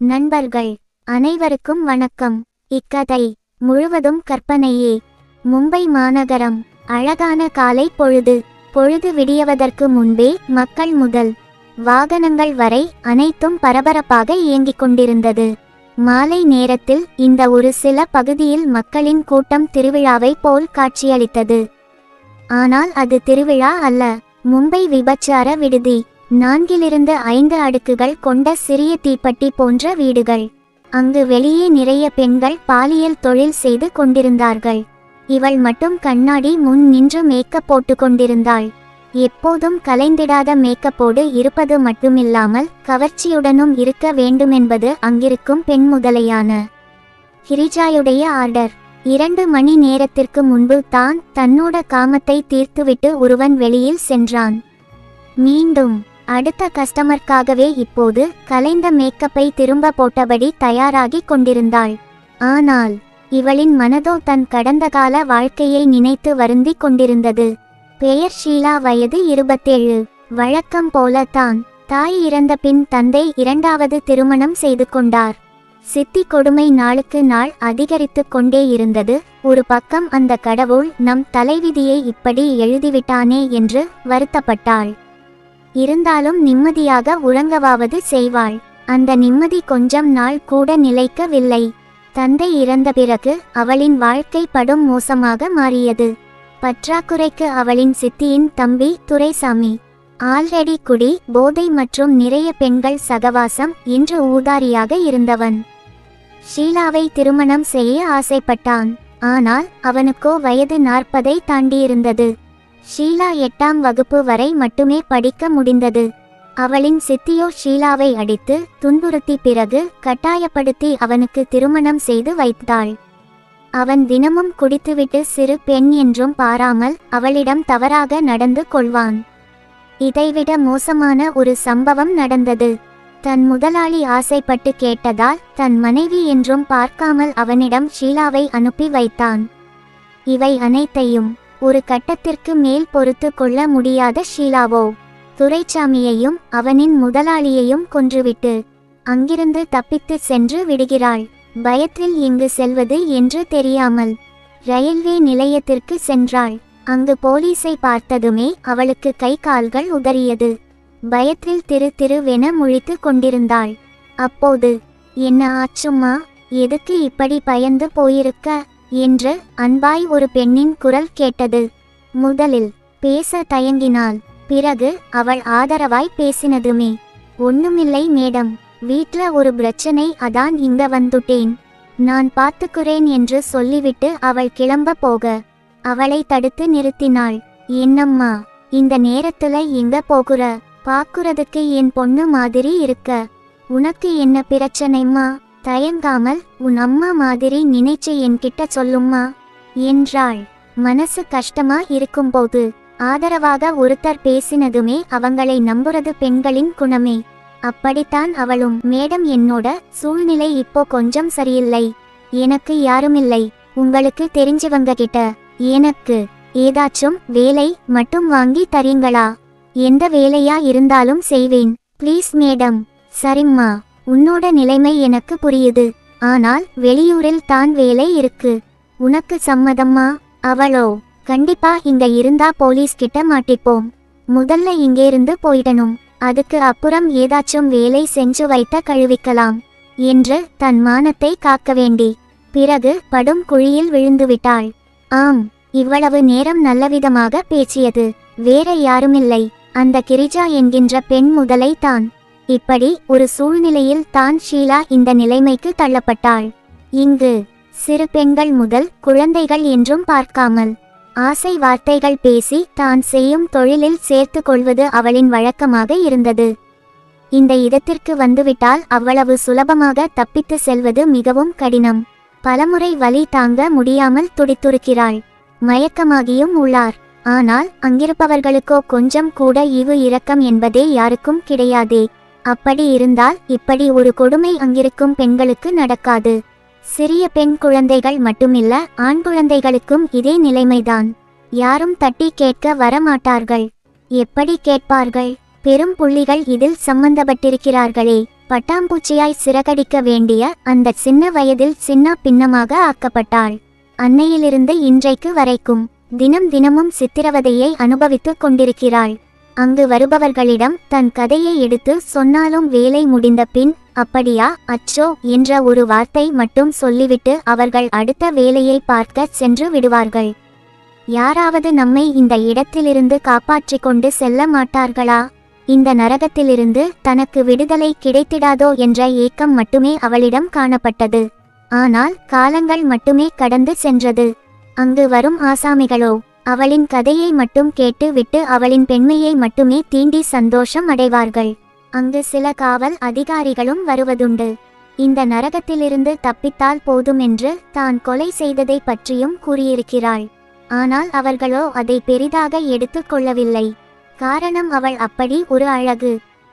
நண்பர்கள் அனைவருக்கும் வணக்கம். இக்கதை முழுவதும் கற்பனையே. மும்பை மாநகரம் அழகான காலை பொழுது பொழுது விடியவதற்கு முன்பே மக்கள் முதல் வாகனங்கள் வரை அனைத்தும் பரபரப்பாக இயங்கிக் கொண்டிருந்தது. மாலை நேரத்தில் இந்த ஒரு சில பகுதியில் மக்களின் கூட்டம் திருவிழாவை போல் காட்சியளித்தது. ஆனால் அது திருவிழா அல்ல மும்பை விபச்சார விடுதி. நான்கிலிருந்து ஐந்து அடுக்குகள் கொண்ட சிறிய தீப்பட்டி போன்ற வீடுகள். அங்கு வெளியே நிறைய பெண்கள் பாலியல் தொழில் செய்து கொண்டிருந்தார்கள். இவள் மட்டும் கண்ணாடி முன் நின்று மேக்கப் போட்டு கொண்டிருந்தாள். எப்போதும் கலைந்திடாத மேக்கப்போடு இருப்பது மட்டுமில்லாமல் கவர்ச்சியுடனும் இருக்க வேண்டுமென்பது அங்கிருக்கும் பெண் முதலையான கிரிஜாயுடைய ஆர்டர். இரண்டு மணி நேரத்திற்கு முன்பு தான் தன்னோட காமத்தை தீர்த்துவிட்டு ஒருவன் வெளியில் சென்றான். மீண்டும் அடுத்த கஸ்டமர்க்காகவே இப்போது கலைந்த மேக்கப்பை திரும்ப போட்டபடி தயாராகி கொண்டிருந்தாள். ஆனால் இவளின் மனதோ தன் கடந்த கால வாழ்க்கையை நினைத்து வருந்திக் கொண்டிருந்தது. பெயர் ஷீலா வயது இருபத்தேழு. வழக்கம் போல தான் தாய் இறந்த பின் தந்தை இரண்டாவது திருமணம் செய்து கொண்டார். சித்தி கொடுமை நாளுக்கு நாள் அதிகரித்து கொண்டே இருந்தது. ஒரு பக்கம் அந்த கடவுள் நம் தலைவிதியை இப்படி எழுதிவிட்டானே என்று வருத்தப்பட்டாள். இருந்தாலும் நிம்மதியாக உறங்கவாவது செய்வாள். அந்த நிம்மதி கொஞ்சம் நாள் கூட நிலைக்கவில்லை. தந்தை இறந்த பிறகு அவளின் வாழ்க்கை படும் மோசமாக மாறியது. பற்றாக்குறைக்கு அவளின் சித்தியின் தம்பி துரைசாமி. ஆல்ரெடி குடி போதை மற்றும் நிறைய பெண்கள் சகவாசம் இன்று ஊதாரியாக இருந்தவன். ஷீலாவை திருமணம் செய்ய ஆசைப்பட்டான். ஆனால் அவனுக்கோ வயது நாற்பதை தாண்டியிருந்தது. ஷீலா எட்டாம் வகுப்பு வரை மட்டுமே படிக்க முடிந்தது. அவளின் சித்தியோ ஷீலாவை அடித்து துன்புறுத்தி பிறகு கட்டாயப்படுத்தி அவனுக்கு திருமணம் செய்து வைத்தாள். அவன் தினமும் குடித்துவிட்டு சிறு பெண் என்றும் பாராமல் அவளிடம் தவறாக நடந்து கொள்வான். இதைவிட மோசமான ஒரு சம்பவம் நடந்தது. தன் முதலாளி ஆசைப்பட்டு கேட்டதால் தன் மனைவி என்றும் பார்க்காமல் அவனிடம் ஷீலாவை அனுப்பி வைத்தான். இவை அனைத்தையும் ஒரு கட்டத்திற்கு மேல் பொறுத்து கொள்ள முடியாத ஷீலாவோ. துரைச்சாமியையும் அவனின் முதலாளியையும் கொன்றுவிட்டு அங்கிருந்து தப்பித்து சென்று விடுகிறாள். பயத்தில் இங்கு செல்வது என்று தெரியாமல் ரயில்வே நிலையத்திற்கு சென்றாள். அங்கு போலீஸை பார்த்ததுமே அவளுக்கு கை கால்கள் உதறியது. பயத்தில் திரு திருவென முழித்து கொண்டிருந்தாள். அப்போது என்ன ஆச்சும்மா? எதுக்கு இப்படி பயந்து போயிருக்க? என்று அன்பாய் ஒரு பெண்ணின் குரல் கேட்டது. முதலில் பேச தயங்கினாள். பிறகு அவள் ஆதரவாய் பேசினதுமே. ஒண்ணுமில்லை மேடம். வீட்ல ஒரு பிரச்சனை அதான் இங்க வந்துட்டேன். நான் பார்த்துக்கிறேன் என்று சொல்லிவிட்டு அவள் கிளம்ப போக. அவளை தடுத்து நிறுத்தினாள். என்னம்மா இந்த நேரத்துல எங்க போகுற? பாக்குறதுக்கு என் பொண்ணு மாதிரி இருக்க. உனக்கு என்ன பிரச்சனைம்மா? தயங்காமல் உன் அம்மா மாதிரி நினைச்சு என்கிட்ட சொல்லும்மா என்றாள். மனசு கஷ்டமா இருக்கும்போது ஆதரவாக ஒருத்தர் பேசினதுமே அவங்களை நம்புறது பெண்களின் குணமே. அப்படித்தான் அவளும். மேடம் என்னோட சூழ்நிலை இப்போ கொஞ்சம் சரியில்லை. எனக்கு யாருமில்லை. உங்களுக்கு தெரிஞ்சவங்க கிட்ட எனக்கு ஏதாச்சும் வேலை மட்டும் வாங்கி தரீங்களா? எந்த வேலையா இருந்தாலும் செய்வேன். Please madam. சரிம்மா. உன்னோட நிலைமை எனக்கு புரியுது. ஆனால் வெளியூரில் தான் வேலை இருக்கு. உனக்கு சம்மதம்மா அவளோ. கண்டிப்பா இங்க இருந்தா போலீஸ் கிட்ட மாட்டிப்போம். முதல்ல இங்கேருந்து போயிடணும். அதுக்கு அப்புறம் ஏதாச்சும் வேலை செஞ்சு வைத்த கழுவிக்கலாம். என்று தன் மானத்தை காக்க வேண்டி. பிறகு படும் குழியில் விழுந்துவிட்டாள். ஆம் இவ்வளவு நேரம் நல்லவிதமாக பேசியது. வேற யாருமில்லை. அந்த கிரிஜா என்கின்ற பெண் முதலை தான் இப்படி ஒரு சூழ்நிலையில் தான் ஷீலா இந்த நிலைமைக்கு தள்ளப்பட்டாள். இங்கு சிறு பெண்கள் முதல் குழந்தைகள் என்றும் பார்க்காமல் ஆசை வார்த்தைகள் பேசி தான் செய்யும் தொழிலில் சேர்த்து கொள்வது அவளின் வழக்கமாக இருந்தது. இந்த இடத்திற்கு வந்துவிட்டால் அவ்வளவு சுலபமாக தப்பித்து செல்வது மிகவும் கடினம். பலமுறை வலி தாங்க முடியாமல் துடித்துருக்கிறாள். மயக்கமாகியும் உள்ளார். ஆனால் அங்கிருப்பவர்களுக்கோ கொஞ்சம் கூட இவு இரக்கம் என்பதே யாருக்கும் கிடையாதே. அப்படி இருந்தால் இப்படி ஒரு கொடுமை அங்கிருக்கும் பெண்களுக்கு நடக்காது. சிறிய பெண் குழந்தைகள் மட்டுமில்ல ஆண் குழந்தைகளுக்கும் இதே நிலைமைதான். யாரும் தட்டி கேட்க வரமாட்டார்கள். எப்படி கேட்பார்கள்? பெரும் புள்ளிகள் இதில் சம்பந்தப்பட்டிருக்கிறார்களே. பட்டாம்பூச்சியாய் சிறகடிக்க வேண்டிய அந்த சின்ன வயதில் சின்ன பின்னமாக ஆக்கப்பட்டாள். அன்னையிலிருந்து இன்றைக்கு வரைக்கும் தினம் தினமும் சித்திரவதையை அனுபவித்துக் கொண்டிருக்கிறாள். அங்கு வருபவர்களிடம் தன் கதையை எடுத்து சொன்னாலும் வேலை முடிந்த பின் அப்படியா அச்சோ என்ற ஒரு வார்த்தை மட்டும் சொல்லிவிட்டு அவர்கள் அடுத்த வேலையை பார்க்க சென்று விடுவார்கள். யாராவது நம்மை இந்த இடத்திலிருந்து காப்பாற்றிக் கொண்டு செல்ல மாட்டார்களா? இந்த நரகத்திலிருந்து தனக்கு விடுதலை கிடைத்திடாதோ என்ற ஏக்கம் மட்டுமே அவளிடம் காணப்பட்டது. ஆனால் காலங்கள் மட்டுமே கடந்து சென்றது. அங்கு வரும் ஆசாமிகளோ? அவளின் கதையை மட்டும் கேட்டு விட்டு அவளின் பெண்மையை மட்டுமே தீண்டி சந்தோஷம் அடைவார்கள். அங்கு சில காவல் அதிகாரிகளும் வருவதுண்டு. இந்த நரகத்திலிருந்து தப்பித்தால் போதும் என்று தான் கொலை செய்ததை பற்றியும் கூறியிருக்கிறாள். ஆனால் அவர்களோ அதை பெரிதாக எடுத்துக்கொள்ளவில்லை காரணம் அவள் அப்படி ஒரு அழகு.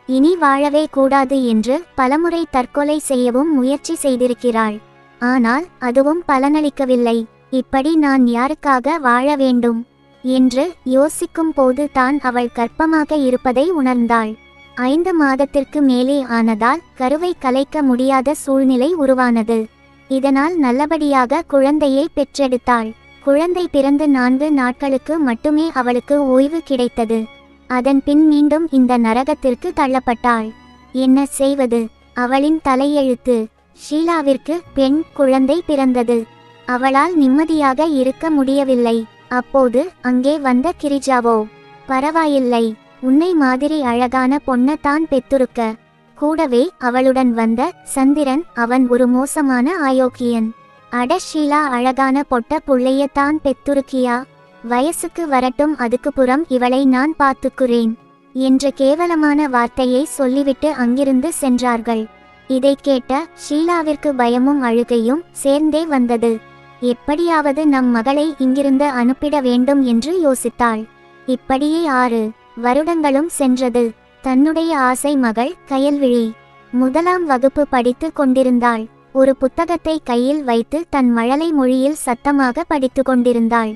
இனி வாழவே கூடாது என்று பலமுறை தற்கொலை செய்யவும் முயற்சி செய்திருக்கிறாள். ஆனால் அதுவும் பலனளிக்கவில்லை. இப்படி நான் யாருக்காக வாழ வேண்டும்? என்று யோசிக்கும் போது தான் அவள் கற்பமாக இருப்பதை உணர்ந்தாள். ஐந்து மாதத்திற்கு மேலே ஆனதால் கருவை கலைக்க முடியாத சூழ்நிலை உருவானது. இதனால் நல்லபடியாக குழந்தையை பெற்றெடுத்தாள். குழந்தை பிறந்து நான்கு நாட்களுக்கு மட்டுமே அவளுக்கு ஓய்வு கிடைத்தது. அதன் பின் மீண்டும் இந்த நரகத்திற்கு தள்ளப்பட்டாள். என்ன செய்வது? அவளின் தலையெழுத்து. ஷீலாவிற்கு பெண் குழந்தை பிறந்தது. அவளால் நிம்மதியாக இருக்க முடியவில்லை. அப்போது அங்கே வந்த கிரிஜாவோ பரவாயில்லை. உன்னை மாதிரி அழகான பொண்ணத்தான் பெத்துருக்க கூடவே அவளுடன் வந்த சந்திரன் அவன் ஒரு மோசமான ஆயோக்கியன். அடஷீலா அழகான பொட்ட புள்ளையத்தான் பெத்துருக்கியா வயசுக்கு வரட்டும் அதுக்கு புறம் இவளை நான் பார்த்துக்குறேன். என்ற கேவலமான வார்த்தையை சொல்லிவிட்டு அங்கிருந்து சென்றார்கள். இதை கேட்ட ஷீலாவிற்கு பயமும் அழுகையும் சேர்ந்தே வந்தது. எப்படியாவது நம் மகளை இங்கிருந்து அனுப்பிட வேண்டும் என்று யோசித்தாள். இப்படியே ஆறு வருடங்களும் சென்றது. தன்னுடைய ஆசை மகள் கயல்விழி முதலாம் வகுப்பு படித்து கொண்டிருந்தாள். ஒரு புத்தகத்தை கையில் வைத்து தன் மழலை மொழியில் சத்தமாக படித்து கொண்டிருந்தாள்.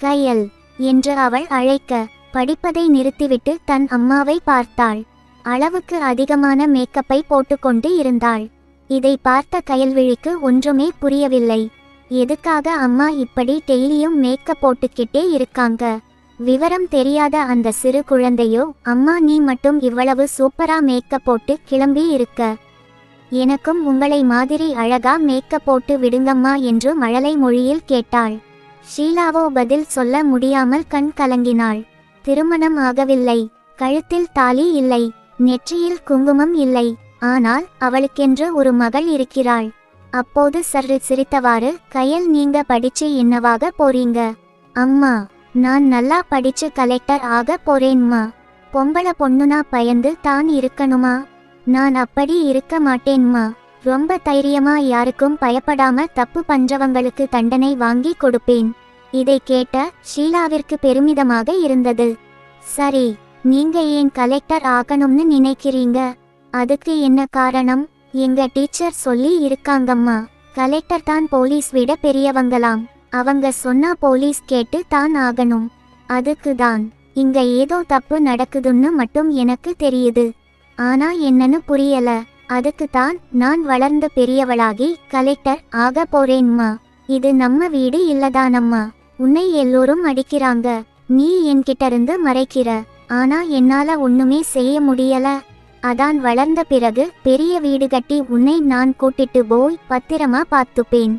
கயல் என்று அவள் அழைக்க படிப்பதை நிறுத்திவிட்டு தன் அம்மாவை பார்த்தாள். அளவுக்கு அதிகமான மேக்கப்பை போட்டுக்கொண்டு இருந்தாள். இதை பார்த்த கயல்விழிக்கு ஒன்றுமே புரியவில்லை. எதுக்காக அம்மா இப்படி டெய்லியும் மேக்கப் போட்டுக்கிட்டே இருக்காங்க? விவரம் தெரியாத அந்த சிறு குழந்தையோ அம்மா நீ மட்டும் இவ்வளவு சூப்பரா மேக்கப் போட்டு கிளம்பி இருக்க. எனக்கும் உங்களை மாதிரி அழகா மேக்கப் போட்டு விடுங்கம்மா என்று மழலை மொழியில் கேட்டாள். ஷீலாவோ பதில் சொல்ல முடியாமல் கண் கலங்கினாள். திருமணம் ஆகவில்லை. கழுத்தில் தாலி இல்லை. நெற்றியில் குங்குமம் இல்லை. ஆனால் அவளுக்கென்று ஒரு மகள் இருக்கிறாள். அப்போது சற்று சிரித்தவாறு கையில் நீங்க படிச்சு என்னவாக போறீங்க? அம்மா நான் நல்லா படிச்சு கலெக்டர் ஆக போறேன்மா. பொம்பளை பொண்ணுனா பயந்து தான் இருக்கணுமா? நான் அப்படி இருக்க மாட்டேன்மா. ரொம்ப தைரியமா யாருக்கும் பயப்படாம தப்பு பண்றவங்களுக்கு தண்டனை வாங்கி கொடுப்பேன். இதை கேட்ட ஷீலாவிற்கு பெருமிதமாக இருந்தது. சரி நீங்க ஏன் கலெக்டர் ஆகணும்னு நினைக்கிறீங்க? அதுக்கு என்ன காரணம்? எங்க டீச்சர் சொல்லி இருக்காங்கம்மா. கலெக்டர் தான் போலீஸ் விட பெரியவங்களாம். அவங்க சொன்னா போலீஸ் கேட்டு தான் ஆகணும். அதுக்கு தான். இங்க ஏதோ தப்பு நடக்குதுன்னு மட்டும் எனக்கு தெரியுது. ஆனா என்னன்னு புரியல. அதுக்கு தான் நான் வளர்ந்து பெரியவளாகி கலெக்டர் ஆக போறேன்மா. இது நம்ம வீடு இல்லதானம்மா. உன்னை எல்லோரும் அடிக்கிறாங்க. நீ என்கிட்ட இருந்து மறைக்கிற. ஆனா என்னால ஒண்ணுமே செய்ய முடியல. அதான் வளர்ந்த பிறகு பெரிய வீடு கட்டி உன்னை நான் கூட்டிட்டு போய் பத்திரமா பார்த்துப்பேன்.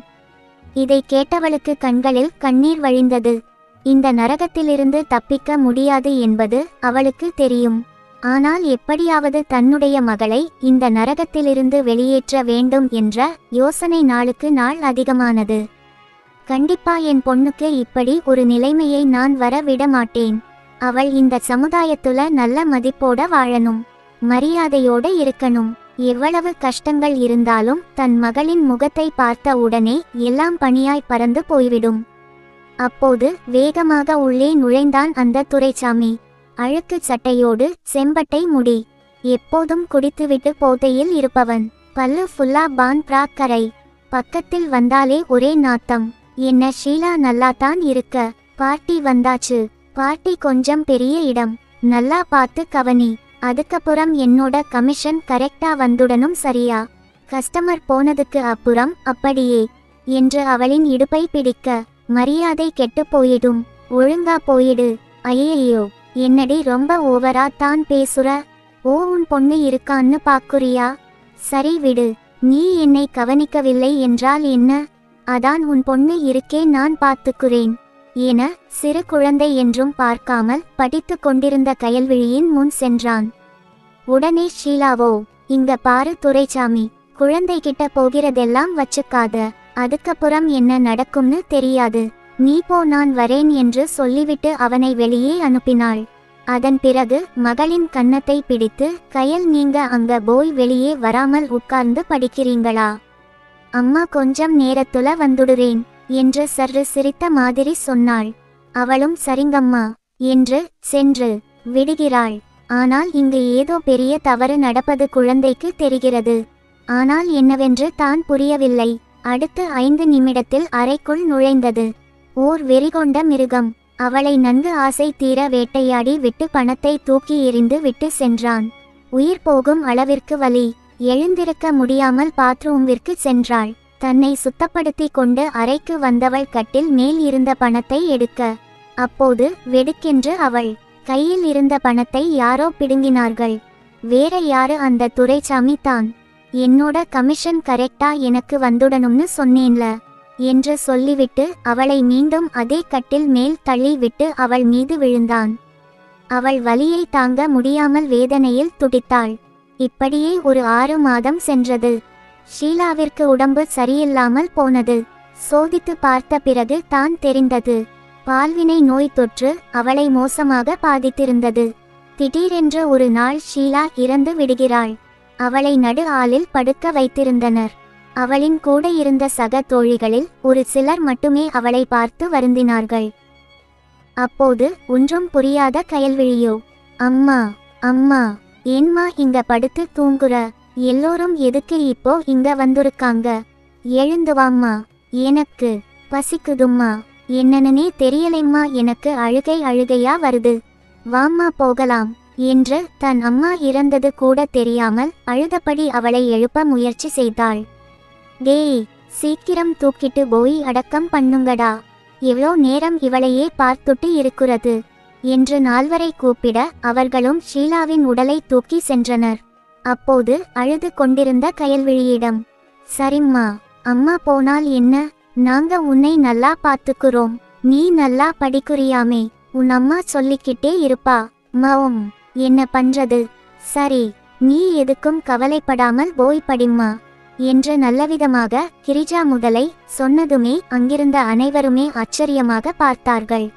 இதை கேட்டவளுக்கு கண்களில் கண்ணீர் வழிந்தது. இந்த நரகத்திலிருந்து தப்பிக்க முடியாது என்பது அவளுக்கு தெரியும். ஆனால் எப்படியாவது தன்னுடைய மகளை இந்த நரகத்திலிருந்து வெளியேற்ற வேண்டும் என்ற யோசனை நாளுக்கு நாள் அதிகமானது. கண்டிப்பா என் பொண்ணுக்கு இப்படி ஒரு நிலைமையை நான் வர விட மாட்டேன். அவள் இந்த சமுதாயத்துல நல்ல மதிப்போட வாழணும். மரியாதையோட இருக்கணும். எவ்வளவு கஷ்டங்கள் இருந்தாலும் தன் மகளின் முகத்தை பார்த்த உடனே எல்லாம் பணியாய் பறந்து போய்விடும். அப்போது வேகமாக உள்ளே நுழைந்தான் அந்த துரைசாமி அழுக்கு சட்டையோடு செம்பட்டை முடி. எப்போதும் குடித்துவிட்டு போதையில் இருப்பவன். பல்லு ஃபுல்லா பான் பிராக் கரை. பக்கத்தில் வந்தாலே ஒரே நாத்தம். என்ன ஷீலா நல்லாத்தான் இருக்க. பார்ட்டி வந்தாச்சு. பார்ட்டி கொஞ்சம் பெரிய இடம். நல்லா பார்த்து கவனி. அதுக்கப்புறம் என்னோட கமிஷன் கரெக்டா வந்துடனும் சரியா? கஸ்டமர் போனதுக்கு அப்புறம் அப்படியே என்று அவளின் இடுப்பை பிடிக்க மரியாதை கெட்டு போயிடும். ஒழுங்கா போயிடு. ஐயையோ என்னடி ரொம்ப ஓவரா தான் பேசுற? ஓ உன் பொண்ணு இருக்கான்னு பாக்குறியா? சரி விடு. நீ என்னை கவனிக்கவில்லை என்றால் என்ன? அதான் உன் பொண்ணு இருக்கே நான் பார்த்துக்குறேன். என சிறு குழந்தை என்றும் பார்க்காமல் படித்து கொண்டிருந்த கயல்விழியின் முன் சென்றான். உடனே ஷீலாவோ இங்க பாரு துரைசாமி குழந்தை கிட்ட போகிறதெல்லாம் வச்சுக்காத அதுக்கப்புறம் என்ன நடக்கும்னு தெரியாது. நீ போ நான் வரேன் என்று சொல்லிவிட்டு அவனை வெளியே அனுப்பினாள். அதன் பிறகு மகளின் கன்னத்தை பிடித்து கயல் நீங்க அங்க போய் வெளியே வராமல் உட்கார்ந்து படிக்கிறீங்களா? அம்மா கொஞ்சம் நேரத்துல வந்துடுறேன். என்று சற்று சிரித்த மாதிரி சொன்னாள். அவளும் சரிங்கம்மா என்று சென்று விடுகிறாள். ஆனால் இங்கு ஏதோ பெரிய தவறு நடப்பது குழந்தைக்கு தெரிகிறது. ஆனால் என்னவென்று தான் புரியவில்லை. அடுத்து ஐந்து நிமிடத்தில் அறைக்குள் நுழைந்தது. ஓர் வெறிகொண்ட மிருகம். அவளை நன்கு ஆசை தீர வேட்டையாடி விட்டு பணத்தை தூக்கி எறிந்து விட்டு சென்றான். உயிர் போகும் அளவிற்கு வலி. எழுந்திருக்க முடியாமல் பாத்ரூமிற்கு சென்றாள். தன்னை சுத்தப்படுத்தி கொண்டு அறைக்கு வந்தவள் கட்டில் மேல் இருந்த பணத்தை எடுக்க. அப்போது வெடுக்கென்று அவள் கையில் இருந்த பணத்தை யாரோ பிடுங்கினார்கள். வேற யாரு அந்த துரைசாமி தான்? என்னோட கமிஷன் கரெக்டா எனக்கு வந்துடணும்னு சொன்னேன்ல. என்று சொல்லிவிட்டு அவளை மீண்டும் அதே கட்டில் மேல் தள்ளிவிட்டு அவள் மீது விழுந்தான். அவள் வலியை தாங்க முடியாமல் வேதனையில் துடித்தாள். இப்படியே ஒரு ஆறு மாதம் சென்றது. ஷீலாவிற்கு உடம்பு சரியில்லாமல் போனது. சோதித்து பார்த்த பிறகு தான் தெரிந்தது. பால்வினை நோய் தொற்று அவளை மோசமாக பாதித்திருந்தது. திடீரென்று ஒரு நாள் ஷீலா இறந்து விடுகிறாள். அவளை நடு ஆளில் படுக்க வைத்திருந்தனர். அவளின் கூட இருந்த சக தோழிகளில் ஒரு சிலர் மட்டுமே அவளை பார்த்து வருந்தினார்கள். அப்போது ஒன்றும் புரியாத கயல்விழியோ அம்மா அம்மா ஏன்மா இங்க படுத்து தூங்குற? எல்லோரும் எதுக்கு இப்போ இங்க வந்திருக்காங்க? எழுந்து வாம்மா. எனக்கு பசிக்குதும்மா. என்னன்னே தெரியலைம்மா. எனக்கு அழுகை அழுகையா வருது. வாம்மா போகலாம் என்று தன் அம்மா இறந்தது கூட தெரியாமல் அழுதபடி அவளை எழுப்ப முயற்சி செய்தாள். டேய் சீக்கிரம் தூக்கிட்டு போய் அடக்கம் பண்ணுங்கடா. எவ்வளோ நேரம் இவளையே பார்த்துட்டு இருக்கிறது என்று நால்வரை கூப்பிட அவர்களும் ஷீலாவின் உடலை தூக்கி சென்றனர். அப்போது அழுது கொண்டிருந்த கயல்விழியிடம் சரிம்மா அம்மா போனால் என்ன? நாங்க உன்னை நல்லா பாத்துக்குறோம் நீ நல்லா படிக்குறியாமே. உன் அம்மா சொல்லிக்கிட்டே இருப்பா. மவும் என்ன பண்றது? சரி நீ எதுக்கும் கவலைப்படாமல் போய் படிம்மா. என்று நல்லவிதமாக கிரிஜா முதலை சொன்னதுமே அங்கிருந்த அனைவருமே ஆச்சரியமாக பார்த்தார்கள்.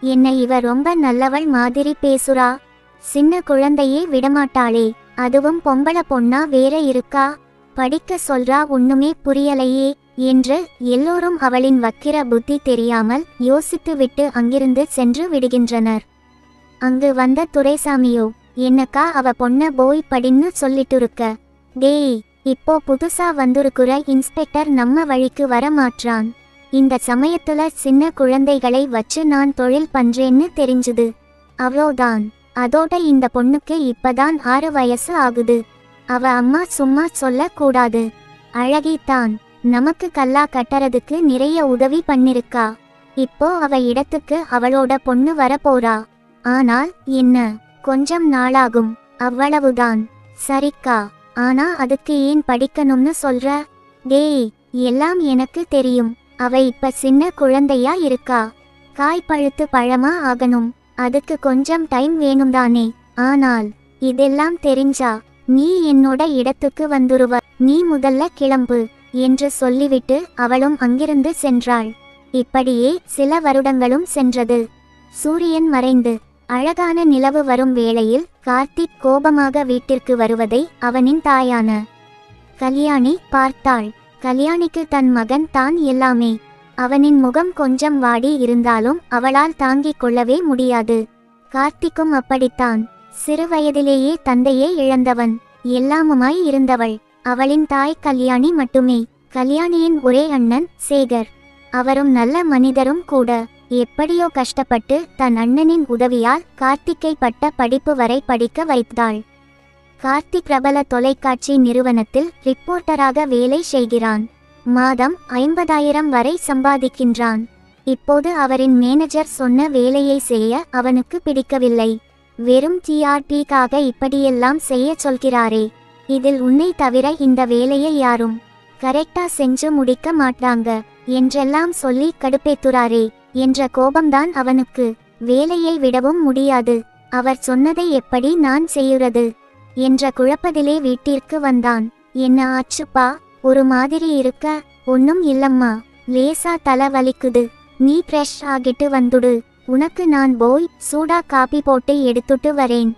என்னை இவ ரொம்ப நல்லவள் மாதிரி பேசுறா. சின்ன குழந்தையே விடமாட்டாளே. அதுவும் பொம்பள பொண்ணா வேற இருக்கா? படிக்க சொல்றா ஒண்ணுமே புரியலையே என்று எல்லோரும் அவளின் வக்கிர புத்தி தெரியாமல் யோசித்துவிட்டு அங்கிருந்து சென்று விடுகின்றனர். அங்கு வந்த துரைசாமியோ என்னக்கா அவ பொண்ண போய் படின்னு சொல்லிட்டு இருக்க டேய் இப்போ புதுசா வந்திருக்கிற இன்ஸ்பெக்டர் நம்ம வழிக்கு வர மாட்றான் இந்த சமயத்துல சின்ன குழந்தைகளை வச்சு நான் தொழில் பண்றேன்னு தெரிஞ்சுது. அவ்வளோதான் அதோட இந்த பொண்ணுக்கு இப்பதான் ஆறு வயசு ஆகுது. அவ அம்மா சும்மா சொல்ல கூடாது அழகித்தான் நமக்கு கல்லா கட்டறதுக்கு நிறைய உதவி பண்ணிருக்கா. இப்போ அவ இடத்துக்கு அவளோட பொண்ணு வரப்போறா. ஆனால் என்ன? கொஞ்சம் நாளாகும். அவ்வளவுதான். சரிக்கா. ஆனா அதுக்கு ஏன் படிக்கணும்னு சொல்ற? டேய் எல்லாம் எனக்கு தெரியும். அவ இப்ப சின்ன குழந்தையா இருக்கா. காய் பழுத்து பழமா ஆகணும். அதுக்கு கொஞ்சம் டைம் வேணும் தானே ஆனால் இதெல்லாம் தெரிஞ்சா நீ என்னோட இடத்துக்கு வந்துருவ. நீ முதல்ல கிளம்பு என்று சொல்லிவிட்டு அவளும் அங்கிருந்து சென்றாள். இப்படியே சில வருடங்களும் சென்றது. சூரியன் மறைந்து அழகான நிலவு வரும் வேளையில் கார்த்திக் கோபமாக வீட்டிற்கு வருவதை அவனின் தாயான கல்யாணி பார்த்தாள். கல்யாணிக்கு தன் மகன் தான் எல்லாமே. அவனின் முகம் கொஞ்சம் வாடி இருந்தாலும் அவளால் தாங்கிக் கொள்ளவே முடியாது. கார்த்திக்கும் அப்படித்தான். சிறுவயதிலேயே தந்தையே இழந்தவன். எல்லாமுமாய் இருந்தவள். அவளின் தாய் கல்யாணி மட்டுமே. கல்யாணியின் ஒரே அண்ணன் சேகர். அவரும் நல்ல மனிதரும் கூட. எப்படியோ கஷ்டப்பட்டு தன் அண்ணனின் உதவியால் கார்த்திக்கை பட்ட படிப்பு வரை படிக்க வைத்தாள். கார்த்திக் பிரபல தொலைக்காட்சி நிறுவனத்தில் ரிப்போர்ட்டராக வேலை செய்கிறான். மாதம் ஐம்பதாயிரம் வரை சம்பாதிக்கின்றான். இப்போது அவரின் மேனேஜர் சொன்ன வேலையை செய்ய அவனுக்கு பிடிக்கவில்லை. வெறும் டிஆர்டிக்காக இப்படியெல்லாம் செய்ய சொல்கிறாரே. இதில் உன்னை தவிர இந்த வேலையை யாரும் கரெக்டா செஞ்சு முடிக்க மாட்டாங்க என்றெல்லாம் சொல்லி கடுப்பேத்துறாரே என்ற கோபம்தான் அவனுக்கு. வேலையை விடவும் முடியாது அவர் சொன்னதை எப்படி நான் செய்யுறது? என்ற குழப்பத்திலே வீட்டிற்கு வந்தான். என்ன ஆச்சுப்பா? ஒரு மாதிரி இருக்க ஒன்னும் இல்லம்மா. லேசா தலை வலிக்குது. நீ ஃப்ரெஷ் ஆகிட்டு வந்துடு. உனக்கு நான் போய் சூடா காபி போட்டு எடுத்துட்டு வரேன்.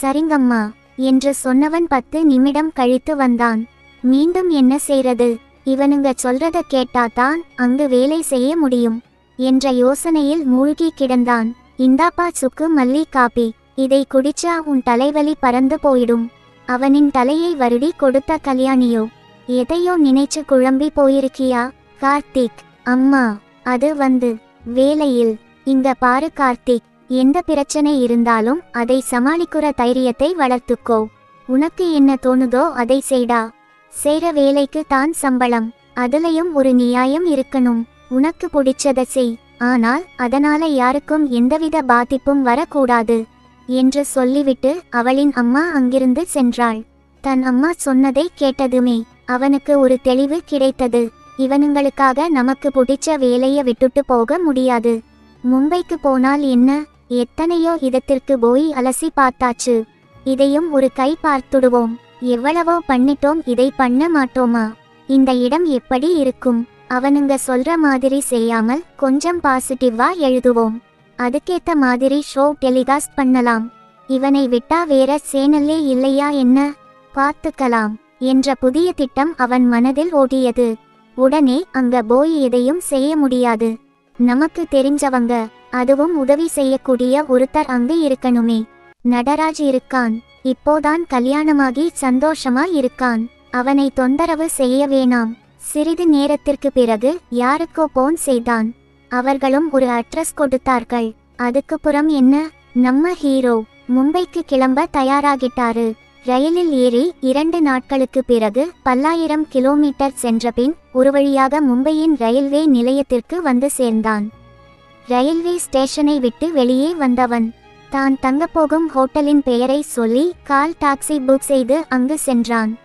சரிங்கம்மா என்று சொன்னவன் பத்து நிமிடம் கழித்து வந்தான். மீண்டும் என்ன செய்யறது இவனுங்க சொல்றத கேட்டாதான் அங்கு வேலை செய்ய முடியும் என்ற யோசனையில் மூழ்கி கிடந்தான். இந்தாப்பா சுக்கு மல்லி காபி. இதை குடிச்சா உன் தலைவலி பறந்து போயிடும். அவனின் தலையை வருடி கொடுத்த கல்யாணியோ. எதையோ நினைச்சு குழம்பி போயிருக்கியா? கார்த்திக் அம்மா அது வந்து வேலையில். இங்க பாரு கார்த்திக் எந்த பிரச்சனை இருந்தாலும் அதை சமாளிக்கிற தைரியத்தை வளர்த்துக்கோ. உனக்கு என்ன தோணுதோ அதை செய்டா. செய்ற வேலைக்கு தான் சம்பளம். அதுலயும் ஒரு நியாயம் இருக்கணும். உனக்கு பிடிச்சத செய். ஆனால் அதனால யாருக்கும் எந்தவித பாதிப்பும் வரக்கூடாது என்று சொல்லிவிட்டு அவளின் அம்மா அங்கிருந்து சென்றாள். தன் அம்மா சொன்னதை கேட்டதுமே அவனுக்கு ஒரு தெளிவு கிடைத்தது. இவனுங்களுக்காக நமக்கு பிடிச்ச வேலையை விட்டுட்டு போக முடியாது. மும்பைக்கு போனால் என்ன? எத்தனையோ இடத்திற்கு போய் அலசி பார்த்தாச்சு. இதையும் ஒரு கை பார்த்துடுவோம். எவ்வளவோ பண்ணிட்டோம் இதை பண்ண மாட்டோமா? இந்த இடம் எப்படி இருக்கும்? அவனுங்க சொல்ற மாதிரி செய்யாமல் கொஞ்சம் பாசிட்டிவா எழுதுவோம். அதுக்கேத்த மாதிரி ஷோ டெலிகாஸ்ட் பண்ணலாம். இவனை விட்டா வேற சேனல்லே இல்லையா என்ன? பார்த்துக்கலாம். என்ற புதிய திட்டம் அவன் மனதில் ஓடியது உடனே அங்க போய் எதையும் செய்ய முடியாது. நமக்கு தெரிஞ்சவங்க அதுவும் உதவி செய்யக்கூடிய ஒருத்தர் அங்கு இருக்கணுமே. நடராஜ் இருக்கான். இப்போதான் கல்யாணமாகி சந்தோஷமா இருக்கான். அவனை தொந்தரவு செய்ய வேணாம். சிறிது நேரத்திற்கு பிறகு யாருக்கோ போன் செய்தான். அவர்களும் ஒரு அட்ரஸ் கொடுத்தார்கள். அதுக்கு புறம் என்ன? நம்ம ஹீரோ மும்பைக்கு கிளம்ப தயாராகிட்டாரு. ரயிலில் ஏறி இரண்டு நாட்களுக்கு பிறகு பல்லாயிரம் கிலோமீட்டர் சென்றபின் ஒரு வழியாக மும்பையின் ரயில்வே நிலையத்திற்கு வந்து சேர்ந்தான். ரயில்வே ஸ்டேஷனை விட்டு வெளியே வந்தவன். தான் தங்கப்போகும் ஹோட்டலின் பெயரை சொல்லி கால் டாக்ஸி புக் செய்து அங்கு சென்றான்.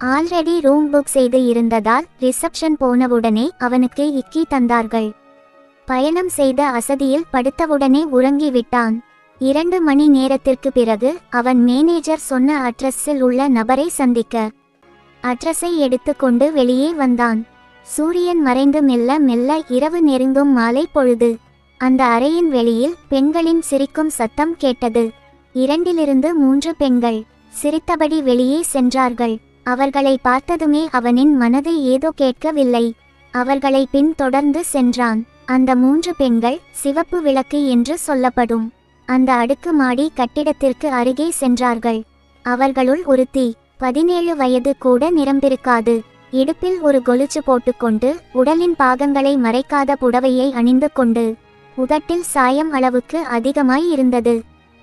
ஆல்ரெடி ரூம் புக் செய்து இருந்ததால் ரிசப்ஷன் போனவுடனே அவனுக்கு இக்கி தந்தார்கள். பயணம் செய்த அசதியில் படுத்தவுடனே உறங்கிவிட்டான். இரண்டு மணி நேரத்திற்கு பிறகு அவன் மேனேஜர் சொன்ன அட்ரஸில் உள்ள நபரை சந்திக்க. அட்ரஸை எடுத்துக்கொண்டு வெளியே வந்தான். சூரியன் மறைந்து மெல்ல மெல்ல இரவு நெருங்கும் மாலை பொழுது அந்த அறையின் வெளியில் பெண்களின் சிரிக்கும் சத்தம் கேட்டது. இரண்டிலிருந்து மூன்று பெண்கள் சிரித்தபடி வெளியே சென்றார்கள். அவர்களை பார்த்ததுமே அவனின் மனது ஏதோ கேட்கவில்லை. அவர்களை பின்தொடர்ந்து சென்றான். அந்த மூன்று பெண்கள் சிவப்பு விளக்கு என்று சொல்லப்படும். அந்த அடுக்குமாடி கட்டிடத்திற்கு அருகே சென்றார்கள். அவர்களுள் ஒருத்தி பதினேழு வயது கூட நிரம்பிருக்காது. இடுப்பில் ஒரு கொலுச்சு போட்டுக்கொண்டு உடலின் பாகங்களை மறைக்காத புடவையை அணிந்து கொண்டு உதட்டில் சாயம் அளவுக்கு அதிகமாய் இருந்தது.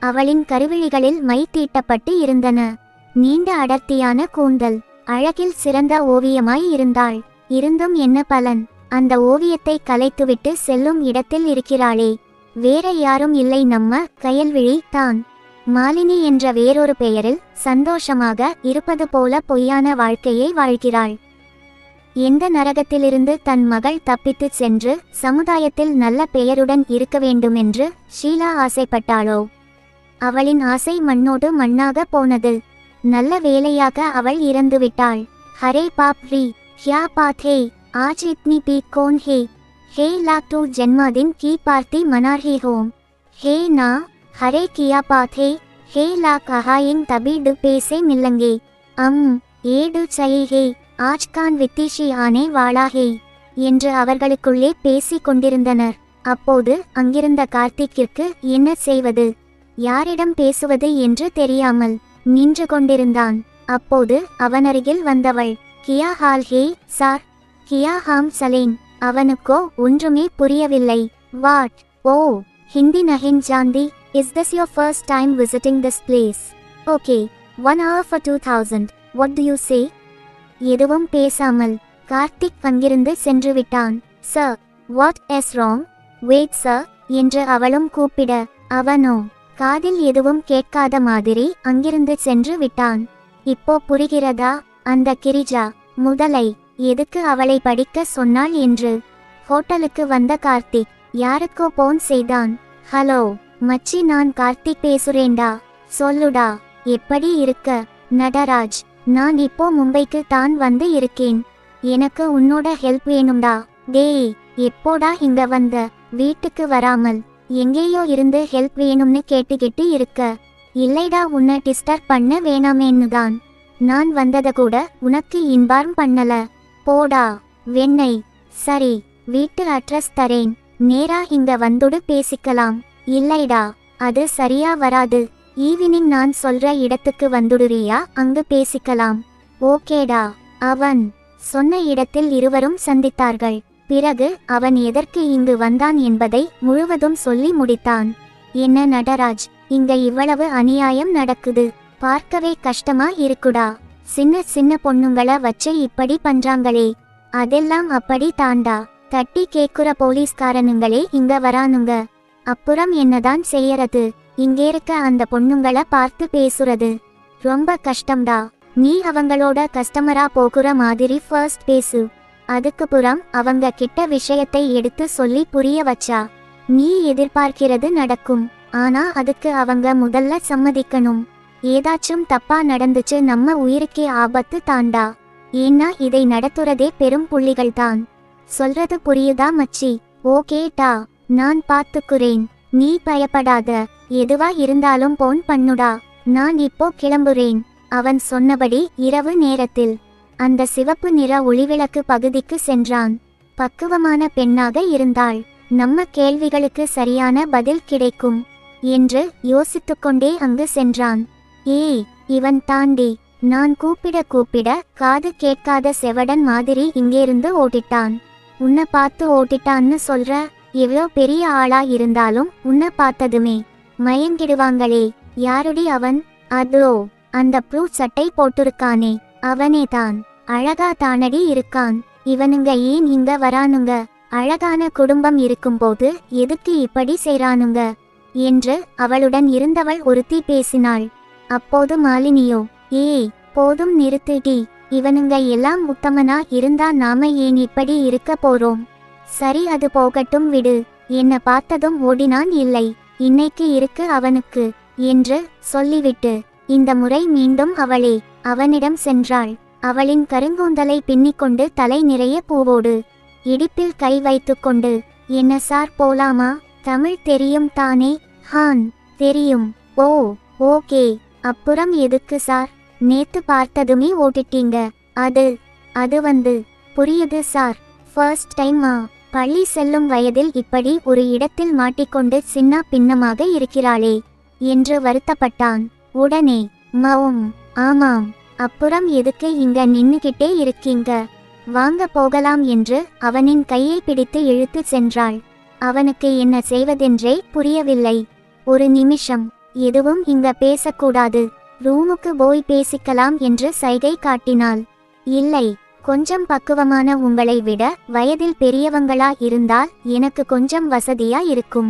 அவளின் கருவிழிகளில் மை தீட்டப்பட்டு இருந்தன. நீண்ட அடர்த்தியான கூந்தல் அழகில் சிறந்த ஓவியமாய் இருந்தாள். இருந்தும் என்ன பலன்? அந்த ஓவியத்தை கலைத்துவிட்டு செல்லும் இடத்தில் இருக்கிறாளே. வேற யாரும் இல்லை நம்ம கயல்விழி தான். மாலினி என்ற வேறொரு பெயரில் சந்தோஷமாக இருப்பது போல பொய்யான வாழ்க்கையை வாழ்கிறாள். எந்த நரகத்திலிருந்து தன் மகள் தப்பித்துச் சென்று சமுதாயத்தில் நல்ல பெயருடன் இருக்க வேண்டுமென்று ஷீலா ஆசைப்பட்டாளோ? அவளின் ஆசை மண்ணோடு மண்ணாக போனது. நல்ல வேலையாக அவள் இறந்துவிட்டாள். ஹரே பாப் ஹியா ஹ்யா பாத் ஹே ஆஜ் இத்னி பி கோன் ஹே. ஹே லாக் டூ ஜென்மதின் கீ பார்த்தி மனார்ஹே ஹோம் ஹே நா ஹரே கியா பாத்தே ஹே. லா கஹாயின் தபீடு பேசே மில்லங்கே. அம் ஏடு சயி ஹே. ஆஜ்கான் வித்திஷி ஆனே வாழா ஹே. என்று அவர்களுக்குள்ளே பேசிக் கொண்டிருந்தனர். அப்போது அங்கிருந்த கார்த்திக்கிற்கு என்ன செய்வது? யாரிடம் பேசுவது என்று தெரியாமல் நின்று கொண்டிருந்தான். அப்போது அவனருகில் வந்தவள் கியா ஹால் ஹே சார். கியா ஹாம் சலேன். அவனுக்கோ ஒன்றுமே புரியவில்லை. வாட் ஓ ஹிந்தி நஹின் ஜாந்தி. Is this your first time visiting this place okay one hour for two thousand what do you say எதுவும் பேசாமல் கார்த்திக் அங்கிருந்து சென்று விட்டான். Sir what is wrong wait sir என்று அவளும் கூப்பிட அவனோ காதில் எதுவும் கேட்காத மாதிரி அங்கிருந்து சென்று விட்டான். இப்போ புரிகிறதா? அந்த கிரிஜா முதலை எதுக்கு அவளை படிக்க சொன்னாள் என்று. ஹோட்டலுக்கு வந்த கார்த்திக் யாருக்கோ போன் செய்தான். ஹலோ மச்சி நான் கார்த்திக் பேசுறேன்டா. சொல்லுடா எப்படி இருக்க? நடராஜ் நான் இப்போ மும்பைக்கு தான் வந்து இருக்கேன். எனக்கு உன்னோட ஹெல்ப் வேணும்டா. டேய் எப்போடா இங்க வந்த? வீட்டுக்கு வராமல் எங்கேயோ இருந்து ஹெல்ப் வேணும்னு கேட்டுக்கிட்டு இருக்க. இல்லைடா உன்னை டிஸ்டர்ப் பண்ண வேணாமேன்னு தான் நான் வந்தத கூட உனக்கு இன்பார்ம் பண்ணல. போடா வெண்ணெய். சரி வீட்டு அட்ரஸ் தரேன். நேரா இங்க வந்துடு பேசிக்கலாம். இல்லைடா அது சரியா வராது. ஈவினிங் நான் சொல்ற இடத்துக்கு வந்துடுறியா? அங்கு பேசிக்கலாம். ஓகேடா அவன் சொன்ன இடத்தில் இருவரும் சந்தித்தார்கள். பிறகு அவன் எதற்கு இங்கு வந்தான் என்பதை முழுவதும் சொல்லி முடித்தான். என்ன நடராஜ் இங்க இவ்வளவு அநியாயம் நடக்குது. பார்க்கவே கஷ்டமா இருக்குடா. சின்ன சின்ன பொண்ணுங்கள வச்சு இப்படி பண்றாங்களே. அதெல்லாம் அப்படி தாண்டா. தட்டி கேக்குற போலீஸ்காரனுங்களே இங்க வரானுங்க. அப்புறம் என்னதான் செய்யறது? இங்கே இருக்க அந்த பொண்ணுங்கள பார்த்து பேசுறது. ரொம்ப கஷ்டம்டா. நீ அவங்களோட கஸ்டமரா போகுற மாதிரி ஃபர்ஸ்ட் பேசு. அதுக்கு புறம் அவங்க கிட்ட விஷயத்தை எடுத்து சொல்லி புரிய வச்சா. நீ எதிர்பார்க்கிறது நடக்கும். ஆனா அதுக்கு அவங்க முதல்ல சம்மதிக்கணும். ஏதாச்சும் தப்பா நடந்துச்சு நம்ம உயிருக்கே ஆபத்து தாண்டா. ஏன்னா இதை நடத்துறதே பெரும் புள்ளிகள் தான் சொல்றது புரியுதா மச்சி? ஓகேடா நான் பார்த்துக்குறேன் நீ பயப்படாத. எதுவா இருந்தாலும் போன் பண்ணுடா. நான் இப்போ கிளம்புறேன். அவன் சொன்னபடி இரவு நேரத்தில் அந்த சிவப்பு நிற ஒளிவிளக்கு பகுதிக்கு சென்றான். பக்குவமான பெண்ணாக இருந்தாள். நம்ம கேள்விகளுக்கு சரியான பதில் கிடைக்கும் என்று யோசித்துக்கொண்டே அங்கு சென்றான். ஏய் இவன் தாண்டி. நான் கூப்பிட கூப்பிட காது கேட்காத செவடன் மாதிரி இங்கேருந்து ஓட்டிட்டான் உன்னை பார்த்து ஓட்டிட்டான்னு சொல்ற எவ்வளோ பெரிய ஆளா இருந்தாலும் உன்னை பார்த்ததுமே. மயங்கிடுவாங்களே. யாருடி அவன்? அதோ அந்த ப்ளூ சட்டை போட்டிருக்கானே. அவனே தான் அழகா தானடி இருக்கான். இவனுங்க ஏன் இங்க வரானுங்க? அழகான குடும்பம் இருக்கும்போது எதுக்கு இப்படி செய்றானுங்க? என்று அவளுடன் இருந்தவள் ஒருத்தி பேசினாள். அப்போது மாலினியோ ஏய் போதும் நிறுத்துடி இவனுங்க எல்லாம் உத்தமனா இருந்தா நாம ஏன் இப்படி இருக்க போறோம்? சரி அது போகட்டும் விடு என்ன பார்த்ததும் ஓடினான் இல்லை இன்னைக்கு இருக்கு அவனுக்கு என்று சொல்லிவிட்டு இந்த முறை மீண்டும் அவளே அவனிடம் சென்றாள் அவளின் கருங்கூந்தலை பின்னிக்கொண்டு தலை நிறைய பூவோடு இடிப்பில் கை வைத்துக்கொண்டு என்ன சார் போலாமா தமிழ் தெரியும் தானே ஹான் தெரியும் ஓ ஓகே அப்புறம் எதுக்கு சார்? நேத்து பார்த்ததுமே ஓட்டிட்டீங்க. அது அது வந்து புரியுது சார். ஃபர்ஸ்ட் டைமா பள்ளி செல்லும் வயதில் இப்படி ஒரு இடத்தில் மாட்டிக்கொண்டு சின்ன பின்னமாக இருக்கிறாளே என்று வருத்தப்பட்டான். உடனே மவும் ஆமாம். அப்புறம் எதுக்கு இங்க நின்னுகிட்டே இருக்கீங்க? வாங்க போகலாம் என்று அவனின் கையை பிடித்து இழுத்து சென்றாள். அவனுக்கு என்ன செய்வதென்றே புரியவில்லை. ஒரு நிமிஷம். எதுவும் இங்க பேசக்கூடாது. ரூமுக்கு போய் பேசிக்கலாம் என்று சைகை காட்டினாள். இல்லை கொஞ்சம் பக்குவமான உங்களை விட வயதில் பெரியவங்களா இருந்தால் எனக்கு கொஞ்சம் வசதியா இருக்கும்.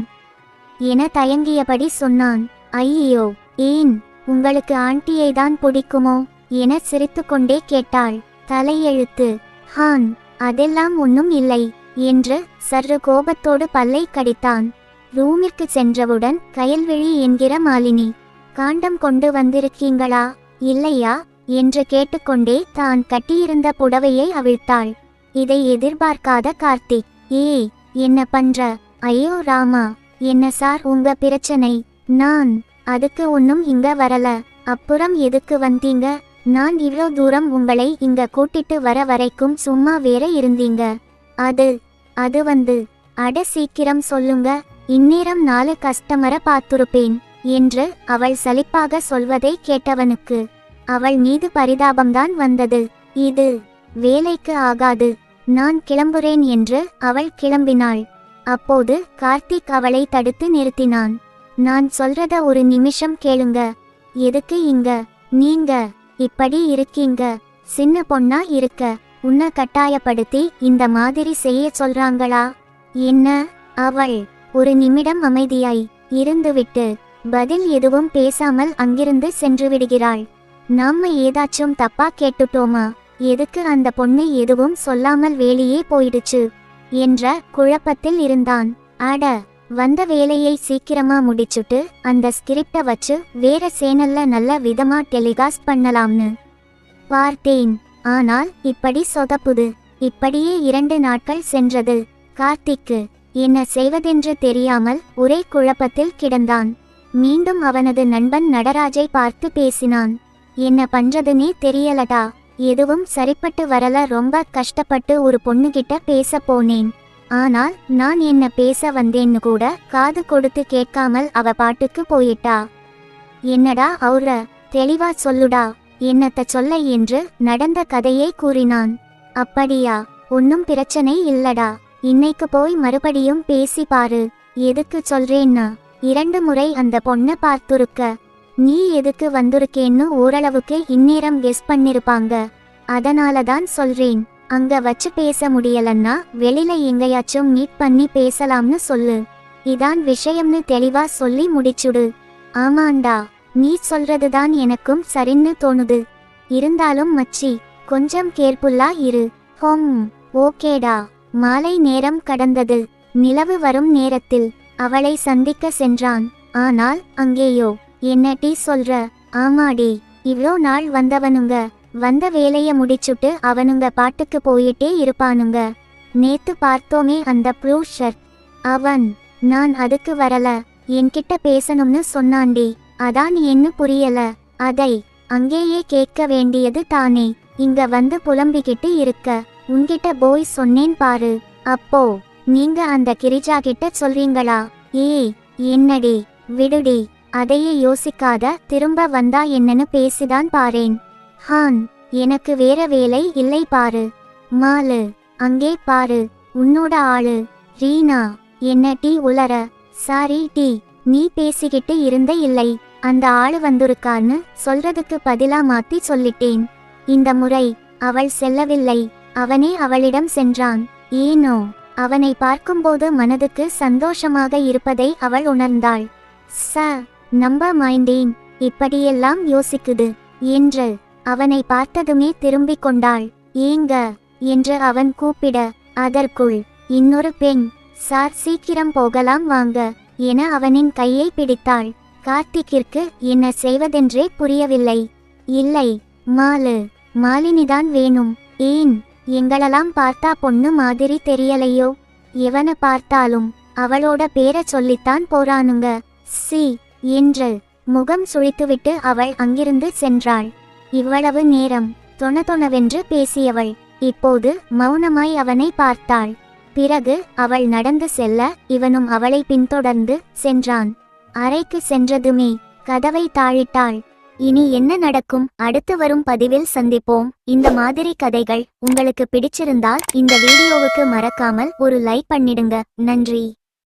என தயங்கியபடி சொன்னான். ஐயோ ஏன் உங்களுக்கு ஆண்டியை தான் பிடிக்குமோ? என சிரித்துக்கொண்டே கேட்டாள். தலையெழுத்து. ஹான் அதெல்லாம் ஒன்றும் இல்லை என்று சற்று கோபத்தோடு பல்லை கடித்தான். ரூமிற்கு சென்றவுடன் கயல்விழி என்கிற மாலினி காண்டம் கொண்டு வந்திருக்கீங்களா? இல்லையா? என்று கேட்டுக்கொண்டே தான் கட்டியிருந்த புடவையை அவிழ்த்தாள். இதை எதிர்பார்க்காத கார்த்திக் ஏய் என்ன பண்ற? ஐயோ ராமா என்ன சார் உங்க பிரச்சனை? நான் அதுக்கு ஒன்னும் இங்க வரல. அப்புறம் எதுக்கு வந்தீங்க? நான் இவ்வளோ தூரம் உங்களை இங்க கூட்டிட்டு வர வரைக்கும் சும்மா வேற இருந்தீங்க. அது அது வந்து அட சீக்கிரம் சொல்லுங்க. இந்நேரம் நாலு கஸ்டமரை பார்த்துருப்பேன் என்று அவள் சலிப்பாக சொல்வதை கேட்டவனுக்கு. அவள் மீது பரிதாபம்தான் வந்தது. இது வேலைக்கு ஆகாது. நான் கிளம்புறேன் என்று அவள் கிளம்பினாள். அப்போது கார்த்திக் அவளை தடுத்து நிறுத்தினான். நான் சொல்றத ஒரு நிமிஷம் கேளுங்க. எதுக்கு இங்க? நீங்க இப்படி இருக்கீங்க. சின்ன பொண்ணா இருக்க. உன்னை கட்டாயப்படுத்தி இந்த மாதிரி செய்ய சொல்றாங்களா? என்ன? அவள் ஒரு நிமிடம் அமைதியாய் இருந்துவிட்டு பதில் எதுவும் பேசாமல் அங்கிருந்து சென்று விடுகிறாள். நாம ஏதாச்சும் தப்பா கேட்டுட்டோமா? எதுக்கு அந்த பொண்ணு எதுவும் சொல்லாமல் வேலையே போயிடுச்சு? என்ற குழப்பத்தில் இருந்தான். அட வந்த வேலையை சீக்கிரமா முடிச்சுட்டு அந்த ஸ்கிரிப்ட வச்சு வேற சேனல்ல நல்ல விதமா டெலிகாஸ்ட் பண்ணலாம்னு. பார்த்தேன். ஆனால் இப்படி சொதப்புது. இப்படியே இரண்டு நாட்கள் சென்றது. கார்த்திக்கு என்ன செய்வதென்று தெரியாமல் ஒரே குழப்பத்தில் கிடந்தான். மீண்டும் அவனது நண்பன் நடராஜை பார்த்து பேசினான். என்ன பண்றதுனே தெரியலடா. எதுவும் சரிப்பட்டு வரல. ரொம்ப கஷ்டப்பட்டு ஒரு பொண்ணுகிட்ட பேச போனேன். ஆனால் நான் என்ன பேச வந்தேன்னு கூட காது கொடுத்து கேட்காமல் அவ பாட்டுக்கு போயிட்டா. என்னடா அவுர தெளிவா சொல்லுடா. என்னத்த சொல்ல? என்று நடந்த கதையை கூறினான். அப்படியா. ஒன்னும் பிரச்சனை இல்லடா. இன்னைக்கு போய் மறுபடியும் பேசி பாரு. எதுக்கு சொல்றேன்னா இரண்டு முறை அந்த பொண்ண பார்த்துருக்க. நீ எதுக்கு வந்திருக்கேன்னு ஓரளவுக்கு இந்நேரம் கெஸ் பண்ணிருப்பாங்க. அதனால தான் சொல்றேன். அங்க வச்சு பேச முடியலன்னா வெளியில எங்கேயாச்சும் மீட் பண்ணி பேசலாம்னு சொல்லு. இதான் விஷயம்னு தெளிவா சொல்லி முடிச்சுடு. ஆமாண்டா நீ சொல்றதுதான் எனக்கும் சரின்னு தோணுது. இருந்தாலும் மச்சி கொஞ்சம் கேர்ஃபுல்லா இரு. ஹோம் ஓகேடா. மாலை நேரம் கடந்தது. நிலவு வரும் நேரத்தில் அவளை சந்திக்க சென்றான். ஆனால் அங்கேயோ என்ன டீ சொல்ற? ஆமாடி இவ்ளோ நாள் வந்தவனுங்க. வந்த வேலைய முடிச்சுட்டு அவனுங்க பாட்டுக்கு போயிட்டே இருப்பானுங்க. நேத்து பார்த்தோமே அந்த ப்ளூ ஷர்ட். அவன் நான் அதுக்கு வரல. என்கிட்ட பேசணும்னு சொன்னாண்டி. அதான் என்ன புரியல. அதை அங்கேயே கேட்க வேண்டியது தானே. இங்க வந்து புலம்பிக்கிட்டு இருக்க. உன்கிட்ட போய் சொன்னேன் பாரு. அப்போ நீங்க அந்த கிரிஜா கிட்ட சொல்றீங்களா? ஏய் என்னடி? விடுடி. அதையே யோசிக்காத திரும்ப வந்தா என்னன்னு பேசிதான் பாரேன். ஹான் எனக்கு வேற வேலை இல்லை பாரு. மாலு அங்கே பாரு. உன்னோட ஆளு. ரீனா என்ன டீ உலர? சாரி டீ நீ பேசிக்கிட்டு இருந்த இல்லை. அந்த ஆளு வந்திருக்கான்னு சொல்றதுக்கு பதிலா மாத்தி சொல்லிட்டேன். இந்த முறை அவள் செல்லவில்லை. அவனே அவளிடம் சென்றான். ஏனோ அவனை பார்க்கும்போது மனதுக்கு சந்தோஷமாக இருப்பதை அவள் உணர்ந்தாள். ச நம்ப மாய்ந்தேன். இப்படியெல்லாம் யோசிக்குது என்று அவனை பார்த்ததுமே திரும்பிக் கொண்டாள். ஏங்க என்று அவன் கூப்பிட அதற்குள் இன்னொரு பெண். சார் சீக்கிரம் போகலாம் வாங்க என அவனின் கையை பிடித்தாள். கார்த்திக்கிற்கு என்ன செய்வதென்றே புரியவில்லை. இல்லை மாலு மாலினிதான் வேணும். ஏன்? எங்களெல்லாம் பார்த்தா பொண்ணு மாதிரி தெரியலையோ? எவனை பார்த்தாலும் அவளோட பேரை சொல்லித்தான் போறானுங்க. சி என்று முகம் சுழித்துவிட்டு அவள் அங்கிருந்து சென்றாள். இவ்வளவு நேரம் தொணதொணவென்று பேசியவள். இப்போது மௌனமாய் அவனை பார்த்தாள். பிறகு அவள் நடந்து செல்ல இவனும் அவளை பின்தொடர்ந்து சென்றான். அறைக்கு சென்றதுமே கதவை தாழிட்டாள். இனி என்ன நடக்கும்? அடுத்து வரும் பதிவில் சந்திப்போம். இந்த மாதிரி கதைகள் உங்களுக்கு பிடிச்சிருந்தால் இந்த வீடியோவுக்கு மறக்காமல் ஒரு லைக் பண்ணிடுங்க. நன்றி.